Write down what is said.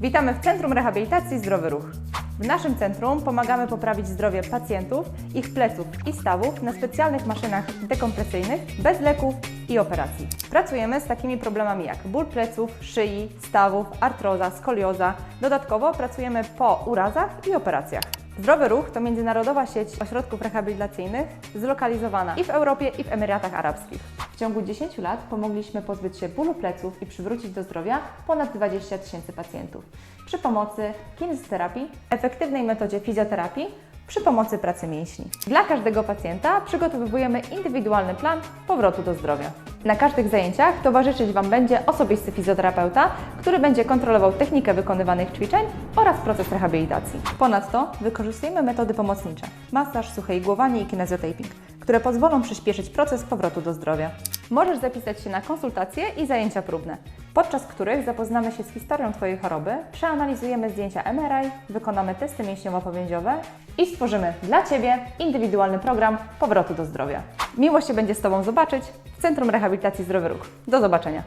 Witamy w Centrum Rehabilitacji Zdrowy Ruch. W naszym centrum pomagamy poprawić zdrowie pacjentów, ich pleców i stawów na specjalnych maszynach dekompresyjnych, bez leków i operacji. Pracujemy z takimi problemami jak ból pleców, szyi, stawów, artroza, skolioza. Dodatkowo pracujemy po urazach i operacjach. Zdrowy Ruch to międzynarodowa sieć ośrodków rehabilitacyjnych zlokalizowana i w Europie, i w Emiratach Arabskich. W ciągu 10 lat pomogliśmy pozbyć się bólu pleców i przywrócić do zdrowia ponad 20 tysięcy pacjentów przy pomocy kinezjoterapii, efektywnej metodzie fizjoterapii, przy pomocy pracy mięśni. Dla każdego pacjenta przygotowujemy indywidualny plan powrotu do zdrowia. Na każdych zajęciach towarzyszyć Wam będzie osobisty fizjoterapeuta, który będzie kontrolował technikę wykonywanych ćwiczeń oraz proces rehabilitacji. Ponadto wykorzystujemy metody pomocnicze, masaż, suche igłowanie i kinezjotaping, które pozwolą przyspieszyć proces powrotu do zdrowia. Możesz zapisać się na konsultacje i zajęcia próbne, podczas których zapoznamy się z historią Twojej choroby, przeanalizujemy zdjęcia MRI, wykonamy testy mięśniowo-powięziowe i stworzymy dla Ciebie indywidualny program powrotu do zdrowia. Miło się będzie z Tobą zobaczyć w Centrum Rehabilitacji Zdrowy Ruch. Do zobaczenia!